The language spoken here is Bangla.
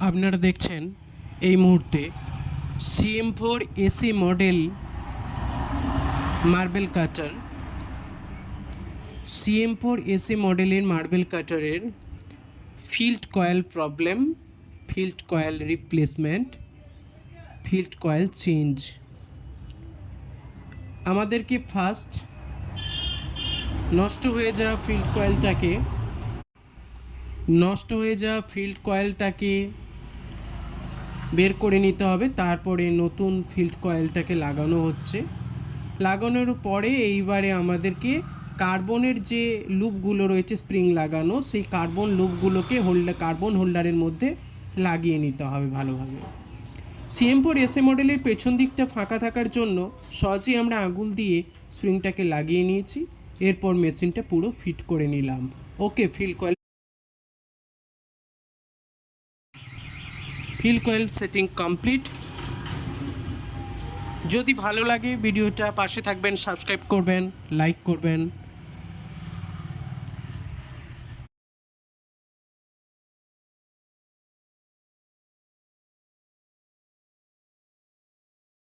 আপনারা দেখছেন এই মুহূর্তে CM four AC model marble cutter CM four AC মডেলের marble কাটারের field coil problem field coil replacement field coil change আমাদেরকে ফার্স্ট নষ্ট হয়ে যাওয়া ফিল্ড কয়েলটাকে নষ্ট হয়ে যাওয়া ফিল্ড কয়েলটাকে বের করে নিতে হবে। তারপরে নতুন ফিল্ড কয়েলটাকে লাগানো হচ্ছে। লাগানোর পরে এইবারে আমাদেরকে কার্বনের যে লুপগুলো রয়েছে স্প্রিং লাগানো, সেই কার্বন লুপগুলোকে হোল্ডার কার্বন হোল্ডারের মধ্যে লাগিয়ে নিতে হবে ভালোভাবে। সিএম ফোর এসএ মডেলের পেছন দিকটা ফাঁকা থাকার জন্য সহজেই আমরা আঙুল দিয়ে স্প্রিংটাকে লাগিয়ে নিয়েছি। এরপর মেশিনটা পুরো ফিট করে নিলাম। Okay field coil field coil setting complete যদি ভালো লাগে ভিডিওটা পাশে থাকবেন সাবস্ক্রাইব করবেন লাইক করবেন।